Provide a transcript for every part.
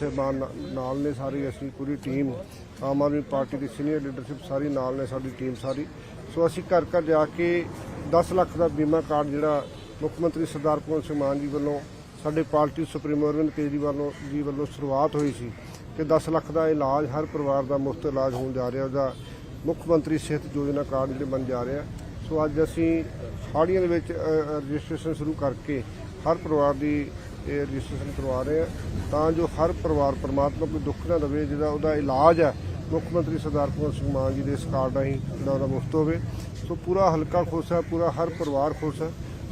ਸਾਹਿਬਾਨ ਨਾਲ ਨੇ ਸਾਰੀ ਅਸੀਂ ਪੂਰੀ ਟੀਮ, ਆਮ ਆਦਮੀ ਪਾਰਟੀ ਦੀ ਸੀਨੀਅਰ ਲੀਡਰਸ਼ਿਪ ਸਾਰੀ ਨਾਲ ਨੇ ਸਾਡੀ ਟੀਮ ਸਾਰੀ। ਸੋ ਅਸੀਂ ਘਰ ਘਰ ਜਾ ਕੇ 10 ਲੱਖ ਦਾ ਬੀਮਾ ਕਾਰਡ ਜਿਹੜਾ ਮੁੱਖ ਮੰਤਰੀ ਸਰਦਾਰ ਭਗਵੰਤ ਸਿੰਘ ਮਾਨ ਜੀ ਵੱਲੋਂ, ਸਾਡੇ ਪਾਰਟੀ ਸੁਪਰੀਮੋ ਅਰਵਿੰਦ ਕੇਜਰੀਵਾਲ ਜੀ ਵੱਲੋਂ ਸ਼ੁਰੂਆਤ ਹੋਈ ਸੀ ਕਿ 10 ਲੱਖ ਦਾ ਇਲਾਜ, ਹਰ ਪਰਿਵਾਰ ਦਾ ਮੁਫਤ ਇਲਾਜ ਹੋਣ ਜਾ ਰਿਹਾ, ਉਹਦਾ ਮੁੱਖ ਮੰਤਰੀ ਸਿਹਤ ਯੋਜਨਾ ਕਾਰਡ ਜਿਹੜੇ ਬਣ ਜਾ ਰਿਹਾ। ਸੋ ਅੱਜ ਅਸੀਂ ਹਾੜੀਆਂ ਦੇ ਵਿੱਚ ਰਜਿਸਟ੍ਰੇਸ਼ਨ ਸ਼ੁਰੂ ਕਰਕੇ ਹਰ ਪਰਿਵਾਰ ਦੀ ਇਹ ਰਜਿਸਟ੍ਰੇਸ਼ਨ ਕਰਵਾ ਰਹੇ ਆ, ਤਾਂ ਜੋ ਹਰ ਪਰਿਵਾਰ ਪਰਮਾਤਮਾ ਕੋਈ ਦੁੱਖ ਨਾ ਦੇਵੇ, ਜਿਹਦਾ ਉਹਦਾ ਇਲਾਜ ਹੈ, ਮੁੱਖ ਮੰਤਰੀ ਸਰਦਾਰ ਭਗਵੰਤ ਸਿੰਘ ਮਾਨ ਜੀ ਦੇ ਇਸ ਕਾਰਡ ਰਾਹੀਂ ਜਿਹੜਾ ਉਹਦਾ ਮੁਫਤ ਹੋਵੇ। ਸੋ ਪੂਰਾ ਹਲਕਾ ਖੁਸ਼ ਹੈ, ਪੂਰਾ ਹਰ ਪਰਿਵਾਰ ਖੁਸ਼ ਹੈ।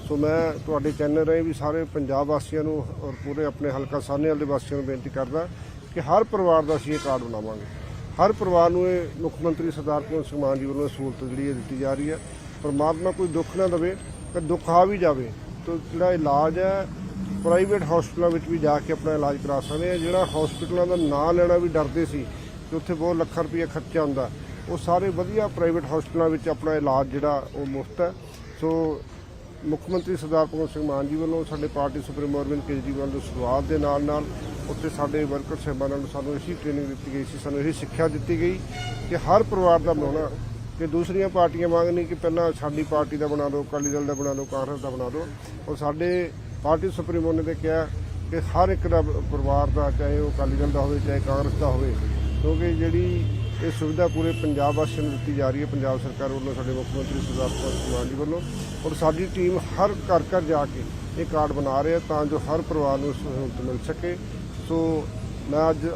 ਸੋ ਮੈਂ ਤੁਹਾਡੇ ਚੈਨਲ ਰਾਹੀਂ ਵੀ ਸਾਰੇ ਪੰਜਾਬ ਵਾਸੀਆਂ ਨੂੰ ਔਰ ਪੂਰੇ ਆਪਣੇ ਹਲਕਾ ਸਾਹਨੇਵਾਲ ਦੇ ਵਾਸੀਆਂ ਨੂੰ ਬੇਨਤੀ ਕਰਦਾ ਕਿ ਹਰ ਪਰਿਵਾਰ ਦਾ ਅਸੀਂ ਇਹ ਕਾਰਡ ਬਣਾਵਾਂਗੇ। ਹਰ ਪਰਿਵਾਰ ਨੂੰ ਇਹ ਮੁੱਖ ਮੰਤਰੀ ਸਰਦਾਰ ਭਗਵੰਤ ਸਿੰਘ ਮਾਨ ਜੀ ਵੱਲੋਂ ਸਹੂਲਤ ਜਿਹੜੀ ਹੈ ਦਿੱਤੀ ਜਾ ਰਹੀ ਹੈ। ਪਰਮਾਤਮਾ ਕੋਈ ਦੁੱਖ ਨਾ ਦੇਵੇ ਕਿ ਦੁੱਖ ਆ ਵੀ ਜਾਵੇ, ਤਾਂ ਜਿਹੜਾ ਇਲਾਜ ਹੈ ਪ੍ਰਾਈਵੇਟ ਹਸਪਤਾਲਾਂ ਵਿੱਚ ਵੀ ਜਾ ਕੇ ਆਪਣਾ ਇਲਾਜ ਕਰਾ ਸਕਦੇ ਆ ਜਿਹੜਾ ਹਸਪਤਾਲਾਂ ਦਾ ਨਾਂ ਲੈਣਾ ਵੀ ਡਰਦੇ ਸੀ ਕਿ ਉੱਥੇ ਬਹੁਤ ਲੱਖਾਂ ਰੁਪਏ ਖਰਚਾ ਹੁੰਦਾ। ਉਹ ਸਾਰੇ ਵਧੀਆ ਪ੍ਰਾਈਵੇਟ ਹਸਪਤਾਲਾਂ ਵਿੱਚ ਆਪਣਾ ਇਲਾਜ ਜਿਹੜਾ ਉਹ ਮੁਫਤ ਹੈ। ਸੋ ਮੁੱਖ ਮੰਤਰੀ ਸਰਦਾਰ ਭਗਵੰਤ ਸਿੰਘ ਮਾਨ ਜੀ ਵੱਲੋਂ ਸਾਡੇ ਪਾਰਟੀ ਸੁਪਰੀਮੋ ਅਰਵਿੰਦ ਕੇਜਰੀਵਾਲ ਦੀ ਸ਼ੁਰੂਆਤ ਦੇ ਨਾਲ ਨਾਲ ਉੱਥੇ ਸਾਡੇ ਵਰਕਰ ਸਾਹਿਬਾਨਾਂ ਨੂੰ ਸਾਨੂੰ ਇਸੀ ਟ੍ਰੇਨਿੰਗ ਦਿੱਤੀ ਗਈ ਸੀ, ਸਾਨੂੰ ਇਹੀ ਸਿੱਖਿਆ ਦਿੱਤੀ ਗਈ ਕਿ ਹਰ ਪਰਿਵਾਰ ਦਾ ਬਣਾਉਣਾ। ਕਿ ਦੂਸਰੀਆਂ ਪਾਰਟੀਆਂ ਮੰਗ ਨਹੀਂ ਕਿ ਪਹਿਲਾਂ ਸਾਡੀ ਪਾਰਟੀ ਦਾ ਬਣਾ ਦਿਓ, ਅਕਾਲੀ ਦਲ ਦਾ ਬਣਾ ਦਿਓ, ਕਾਂਗਰਸ ਦਾ ਬਣਾ ਦਿਓ। ਔਰ ਸਾਡੇ ਪਾਰਟੀ ਸੁਪਰੀਮੋ ਨੇ ਤੇ ਕਿਹਾ ਕਿ ਹਰ ਇੱਕ ਦਾ ਪਰਿਵਾਰ ਦਾ, ਚਾਹੇ ਉਹ ਅਕਾਲੀ ਦਲ ਦਾ ਹੋਵੇ, ਚਾਹੇ ਕਾਂਗਰਸ ਦਾ ਹੋਵੇ, ਕਿਉਂਕਿ ਜਿਹੜੀ ਇਹ ਸੁਵਿਧਾ ਪੂਰੇ ਪੰਜਾਬ ਵਾਸੀਆਂ ਨੂੰ ਦਿੱਤੀ ਜਾ ਰਹੀ ਹੈ, ਪੰਜਾਬ ਸਰਕਾਰ ਵੱਲੋਂ, ਸਾਡੇ ਮੁੱਖ ਮੰਤਰੀ ਸਰਦਾਰ ਭਗਵੰਤ ਮਾਨ ਜੀ ਵੱਲੋਂ, ਔਰ ਸਾਡੀ ਟੀਮ ਹਰ ਘਰ ਘਰ ਜਾ ਕੇ ਇਹ ਕਾਰਡ ਬਣਾ ਰਹੇ ਆ ਤਾਂ ਜੋ ਹਰ ਪਰਿਵਾਰ ਨੂੰ ਸਹੂਲਤ ਮਿਲ ਸਕੇ। ਸੋ ਮੈਂ ਅੱਜ